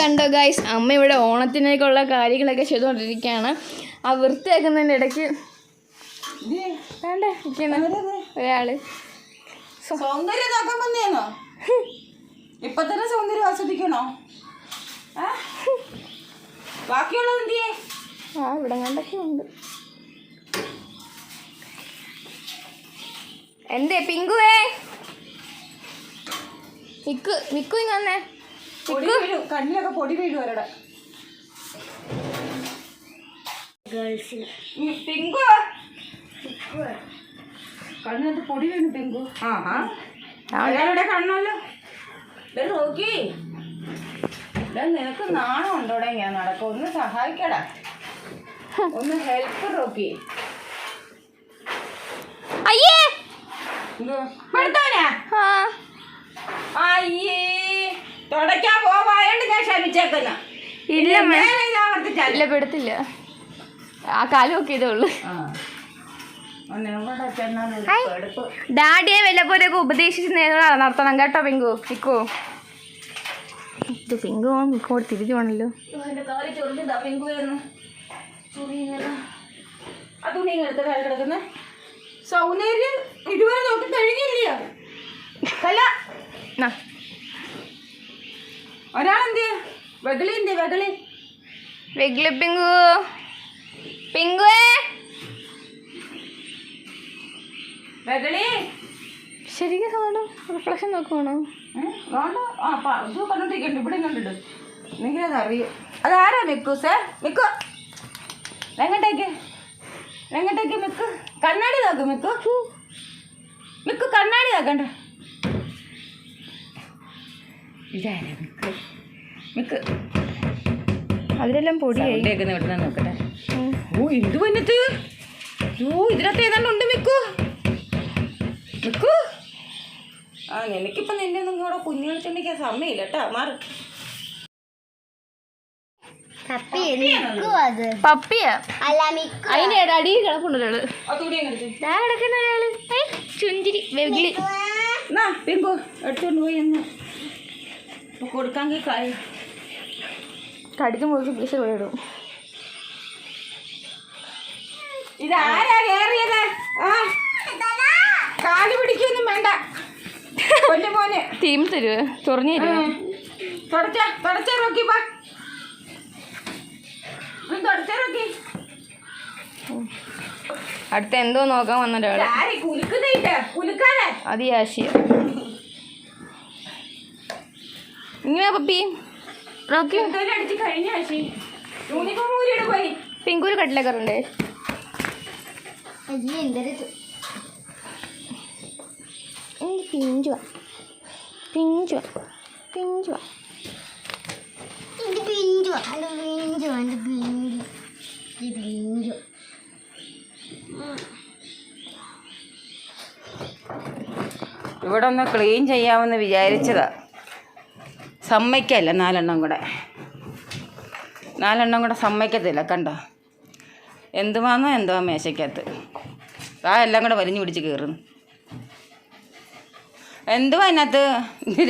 കണ്ടോ ഗൈസ് അമ്മ ഇവിടെ ഓണത്തിനേക്കുള്ള കാര്യങ്ങളൊക്കെ ചെയ്തുകൊണ്ടിരിക്കുകയാണ്. ആ വൃത്തിയാക്കുന്നതിന്റെ ഇടയ്ക്ക് വേണ്ട? ഒരാൾ. സൗന്ദര്യം നോക്കാൻ വന്നേന്നോ? ഇപ്പൊ തന്നെ സൗന്ദര്യം ആസ്വദിക്കണോ? ബാക്കിയുള്ളത് എന്തിയേ? ആ ഇവിടെ കണ്ടൊക്കെ ഉണ്ട്. എന്തേ പിങ്കുവേ? മിക്കു മിക്കു ഇങ്ങ് വന്നേ. പൊടി വീഴും. കണ്ണിലൊക്കെ പൊടി വീഴും അവരുടെ. ഉം, പിങ്കു. കണ്ണിനകത്ത് പൊടി വീണു പിങ്കു. ആ ആ അയാളുടെ കണ്ണല്ലോ നോക്കി. നിനക്ക് നാണം ഉണ്ടോടെ ഞാൻ നടക്കും ഒന്ന് സഹായിക്കടാ. ഒന്ന് ഹെൽപ്പ് നോക്കി. അയ്യേ! അയ്യേ. തുടയ്ക്കാൻ ക്ഷമിച്ചേക്കുന്ന ഇല്ല ഇല്ല പെടുത്തില്ല. ആ കാലം ഒക്കെ ഇതേ ഉള്ളു ഡാഡിയെ വല്ലപ്പോലൊക്കെ ഉപദേശിച്ച് നേരം നടത്തണം കേട്ടോ പിങ്കു. പിക്കു ഇത് പിങ്കു മിക്കോട് തിരിച്ചു പോണല്ലോ. സൗന്ദര്യം ഇതുവരെ നോക്കി എന്ത് വെകളി? വെഗില പിങ്കു. പിങ്കുവേ. വെകളി? ശരിക്കും കാണും റിഫ്ലക്ഷൻ നോക്കുവാണോ? വേണ്ട ആ ഇത് കണ്ടോണ്ടിരിക്കണ്ട് ഇവിടെ കണ്ടിട്ട്. അത് അറിയും. അതാരാ മിക്കൂസേ മിക്കു എങ്ങോട്ടേക്ക് എങ്ങോട്ടേക്ക് മിക്കു. കണ്ണാടി നോക്ക് മിക്കു. മിക്കു കണ്ണാടി നോക്കണ്ട. ഇതാരാ മിക്കു? മിക്കു അതിലെല്ലാം പൊടിയായി ഇവിടെ നോക്കട്ടെ. ഓ എന്ത് വന്നിട്ട്? ഓ ഇതിനകത്ത് ഏതാണ്ട് ഉണ്ട് മിക്കു മിക്കു ആ നിനക്കിപ്പോ നിന്നെ ഒന്നും കൂടെ കുഞ്ഞുങ്ങളിച്ചുണ്ടെങ്കിൽ സമയമില്ല കേട്ടോ മാറി. പപ്പിയാ? കിടക്കുന്ന ഒരാൾ. ചുഞ്ചിരി പിങ്കു എടുത്തോണ്ട് പോയി എന്ന് ഇപ്പൊ കൊടുക്കാമെങ്കിൽ കായ. കടിച്ചു മുറിച്ച് പീസ വിടും ഇതാരാ കേറിയത്? കാൽ പിടിക്കൊന്നും വേണ്ട. കൊല്ലു മോനെ. തീം തരുവോ തുറഞ്ഞു തരുവോ തുടച്ച തുടച്ച നോക്കി പാ തുടച്ച നോക്കി അടുത്ത എന്തോ നോക്കാൻ വന്ന ഒരാൾ ആരെ കുലുക്കുന്നില്ല കുലുക്കാതെ അത് ആശയ. ഇങ്ങനെ പപ്പി. പിങ്കൂര് കട്ടിലേക്കറുണ്ടേ പിഞ്ചുവ? പിഞ്ചുവ? പിഞ്ചുവ? ഇവിടെ ഒന്ന് ക്ലീൻ ചെയ്യാമെന്ന് വിചാരിച്ചതാ. സമ്മതിക്കല്ല നാലെണ്ണം കൂടെ? നാലെണ്ണം കൂടെ സമ്മതിക്കത്തില്ല കണ്ടോ? എന്തുവാന്നോ എന്തോ മേശയ്ക്കകത്ത്. ആ എല്ലാം കൂടെ വലിഞ്ഞു പിടിച്ച് കയറുന്നു എന്തുവാ അതിനകത്ത്?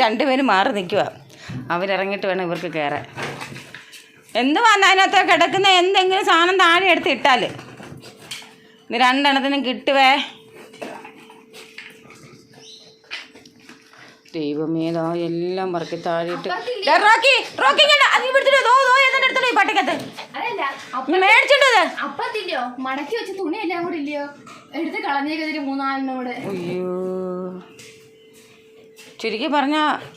രണ്ടുപേരും മാറി നിൽക്കുക അവരിറങ്ങിയിട്ട് വേണം ഇവർക്ക് കയറാൻ. എന്തുവാന്ന് അതിനകത്ത് കിടക്കുന്ന എന്തെങ്കിലും സാധനം താഴെ എടുത്ത് ഇട്ടാൽ രണ്ടെണ്ണത്തിനും കിട്ടുവേ? ദൈവമേ ദാ എല്ലാം പറക്കി താഴെയിട്ട്. റോക്കി റോക്കി ഇങ്ങോട്ട് അത് ഇവിടുത്തെ ദോ ദോ ഏതാണ്ട് എടുത്തോ ഈ പട്ടിക്കത്ത് മേടിച്ചിട്ടത് അപ്പത്തില്ലയോ മടക്കി വെച്ച തുണി എല്ലാം കൂടെ ഇല്ലയോ? എടുത്ത് കളഞ്ഞേക്കതിന് മൂന്നാലിനോട്. അയ്യോ. ചുരുക്കി പറഞ്ഞ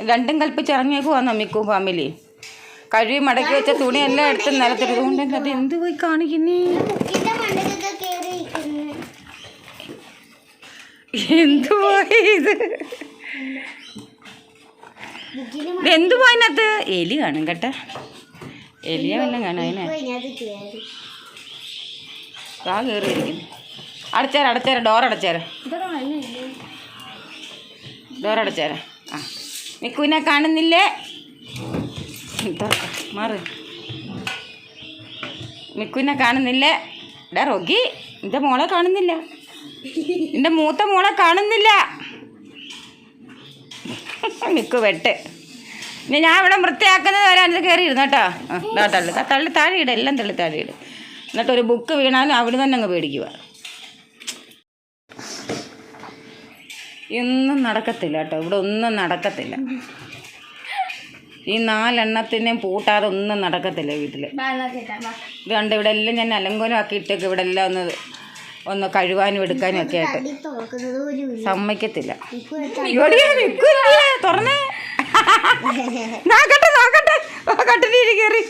രണ്ടും കൽപ്പിച്ച് ഇറങ്ങിയേക്കുവാ മിക്കു ഫാമിലി. കഴുകി മടക്കി വെച്ച തുണി എല്ലാം എടുത്ത് നിലത്തിരുതുകൊണ്ട് അത് എന്ത് പോയി കാണിക്കുന്നേ? എന്തുപോയി ഇത്? ഇത് പോയിനകത്ത് എലി കാണും കേട്ടെ. എലിയ വല്ലതും കാണും അതിനെ. ആ കയറിയിരിക്കുന്നു അടച്ചേരാ അടച്ചേരാ ഡോർ അടച്ചേരാ. ഡോർ അടച്ചേരാ. ആ മിക്കുവിനെ കാണുന്നില്ലേ? മാറി മാറ്. മിക്കുവിനെ കാണുന്നില്ലേ? ഡാ റോഗി എന്റെ മോളെ കാണുന്നില്ല. എന്റെ മൂത്ത മോളെ കാണുന്നില്ല. മിക്കു വെട്ട്. ഇനി ഞാൻ ഇവിടെ വൃത്തിയാക്കുന്നത് വരെ അതിൽ കയറി ഇരുന്നു കേട്ടോ. ആ, തള്ളി തള്ളി താഴെയിട എല്ലാം തള്ളി താഴെയിട. എന്നിട്ട് ഒരു ബുക്ക് വീണാലും അവിടെ തന്നെ അങ്ങ് പേടിക്കുക. ഒന്നും നടക്കത്തില്ല കേട്ടോ ഇവിടെ ഒന്നും നടക്കത്തില്ല. ഈ നാലെണ്ണത്തിനെയും പൂട്ടാതെ ഒന്നും നടക്കത്തില്ല വീട്ടിൽ ഇത് കണ്ട് ഇവിടെ എല്ലാം ഞാൻ അലങ്കോലമാക്കി ഇട്ടേക്ക് ഇവിടെ എല്ലാം ഒന്ന് ഒന്ന് കഴുകാനും എടുക്കാനും ഒക്കെ ആയിട്ട്. സമ്മതിക്കത്തില്ല? തുറന്നേ. നോക്കട്ടെ നോക്കട്ടെ. നീ കയറി.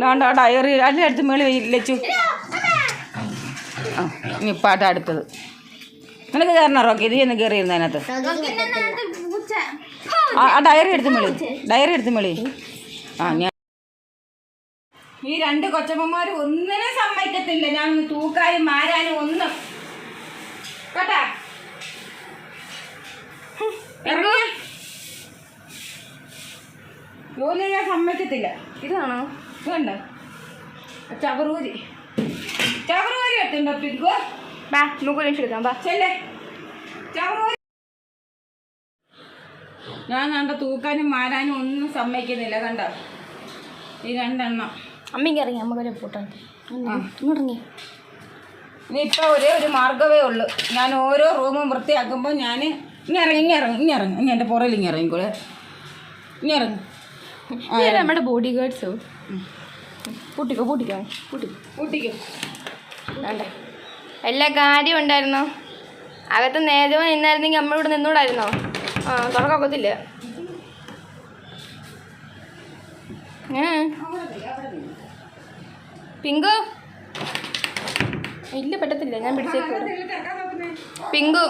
നോണ്ട ഡയറി അതിന്റെ അടുത്ത് മേളിൽ ലച്ചു ആ ഇനി പാട്ട് അടുത്തത്. നിനക്ക് കയറണോ റോക്കി? ഇത് ഒന്ന് കയറിയിരുന്നു അതിനകത്ത്? ആ ഡയറി എടുത്ത് മേളി. ഡയറി എടുത്ത് മേളി. ആ ഞാൻ ഈ രണ്ട് കൊച്ചമ്മമാർ ഒന്നിനും സമ്മതിക്കത്തില്ല. ഞാൻ ഒന്ന് തൂക്കാനും മാരാനും ഒന്നും. കേട്ടാ? ഞാൻ ജോലി സമ്മതിക്കത്തില്ല ഇതാണോ വേണ്ട ചവറൂരി. ചവറൂരി എടുത്തുണ്ടോ പിങ്കു? ബാ നമുക്ക് എടുക്കാം. ബാ. ചെല്ലേ. ചവറൂരി. ഞാൻ കണ്ട തൂക്കാനും മാരാനും ഒന്നും സമ്മതിക്കുന്നില്ല. കണ്ടോ? ഈ രണ്ടെണ്ണം. അമ്മയ്ക്ക് ഇറങ്ങി നമുക്കൊരു പൂട്ടാൻ ഇങ്ങോട്ടിറങ്ങി. ഇനി ഇപ്പോൾ ഒരേ ഒരു മാർഗമേ ഉള്ളൂ. ഞാൻ ഓരോ റൂമും വൃത്തിയാക്കുമ്പോൾ ഞാൻ ഇനി ഇറങ്ങി ഇങ്ങിറങ്ങി ഇറങ്ങി ഇനി ഇറങ്ങി. ഇനി എന്റെ പുറയിൽ ഇനി ഇറങ്ങി. നമ്മുടെ ബോഡി ഗാർഡ്സ് പൂട്ടിക്കോ പൂട്ടിക്കോ പൂട്ടിക്കോ. പൂട്ടിക്കോ. വേണ്ട. എല്ലാ കാര്യം ഉണ്ടായിരുന്നോ? അകത്ത് നേരത്തെ നിന്നായിരുന്നെങ്കിൽ അമ്മ ഇവിടെ നിന്നൂടായിരുന്നോ? ആ തുറക്കൊക്കത്തില്ല ഏ? പിങ്കു. ഇല്ല പറ്റത്തില്ല ഞാൻ പിടിച്ചേക്കോ പിങ്കു.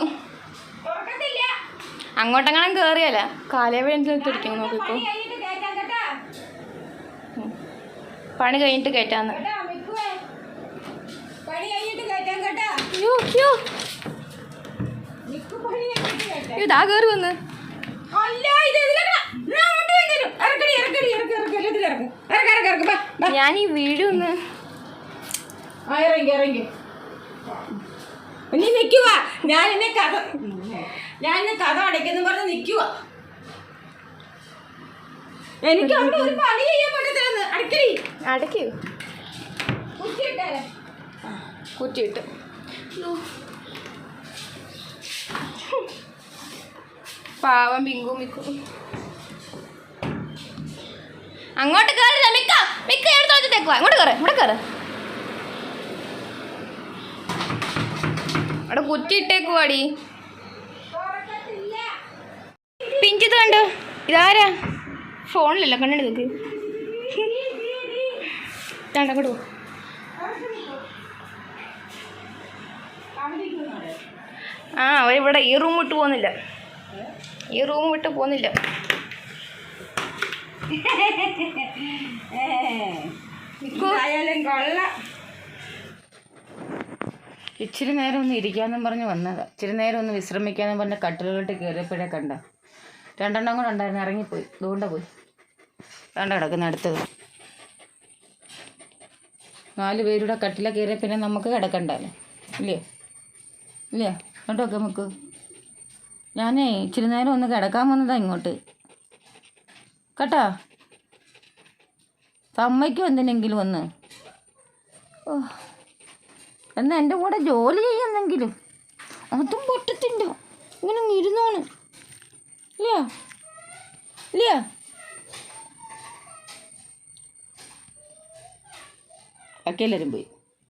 അങ്ങോട്ടെങ്ങാനും കയറിയല്ല കാലേ തിരിക്കും നോക്കിക്കോ. പണി കഴിഞ്ഞിട്ട് കയറ്റാന്ന് അയ്യോ ഇതാ കയറി വന്ന്. ഞാൻ ഈ വീടൊന്ന് ആ ഇറങ്ങി ഇറങ്ങി. നീ നിൽക്കുക ഞാൻ എന്നെ കഥ ഞാൻ എന്നെ കഥ അടയ്ക്കുന്നു പറഞ്ഞ് നിൽക്കുക എനിക്ക് അവിടെ ഒരു പണി ചെയ്യാൻ പറ്റത്തില്ലെന്ന്. അടക്കടി അടയ്ക്കൂ. കുത്തിയിട്ടേരെ. കുറ്റിയിട്ട്. പാവം പിങ്കു മിക്കു. അങ്ങോട്ട് കയറില്ല മിക്ക മിക്ക എടുത്ത് വെച്ചിട്ടേക്കുവാ. അങ്ങോട്ട് കയറി ഇവിടെ കയറ് അവിടെ കുറ്റിയിട്ടേക്കുവാടി പിഞ്ചിത് കണ്ടു? ഇതാരാ? ഫോണിലല്ല കണ്ണെടു നിൽക്ക് കണ്ടോ പോ. ആ അവരിവിടെ ഈ റൂം വിട്ട് പോകുന്നില്ല. ഈ റൂം വിട്ട് പോകുന്നില്ല. കൊള്ളാം. ഇച്ചിരി നേരം ഒന്ന് ഇരിക്കാന്നും പറഞ്ഞ് വന്നതാ. ഇച്ചിരി നേരം ഒന്ന് വിശ്രമിക്കാന്നും പറഞ്ഞ കട്ടിലോട്ട് കയറിയപ്പോഴേ കണ്ട രണ്ടെണ്ണം കൂടെ ഉണ്ടായിരുന്നു ഇറങ്ങിപ്പോയി. ഇതുകൊണ്ട് പോയി. വേണ്ട കിടക്കുന്ന അടുത്തത്. നാല് പേരുടെ കട്ടില കയറിയ പിന്നെ നമുക്ക് കിടക്കണ്ടല്ലേ. ഇല്ലേ? ഇല്ലേ? കണ്ടോക്കെ നമുക്ക്. ഞാനേ ഇച്ചിരി നേരം ഒന്ന് കിടക്കാൻ വന്നതാ ഇങ്ങോട്ട്. കേട്ടോ? സമ്മയ്ക്കും എന്തിനെങ്കിലും ഒന്ന്. ഓ. എന്നാ എന്റെ കൂടെ ജോലി ചെയ്യുന്നെങ്കിലും? അതും പൊട്ടത്തില്ല ഇങ്ങനെ ഇരുന്നോണ് ഇല്ല? ഇല്ല? ബാക്കി എല്ലാവരും പോയി.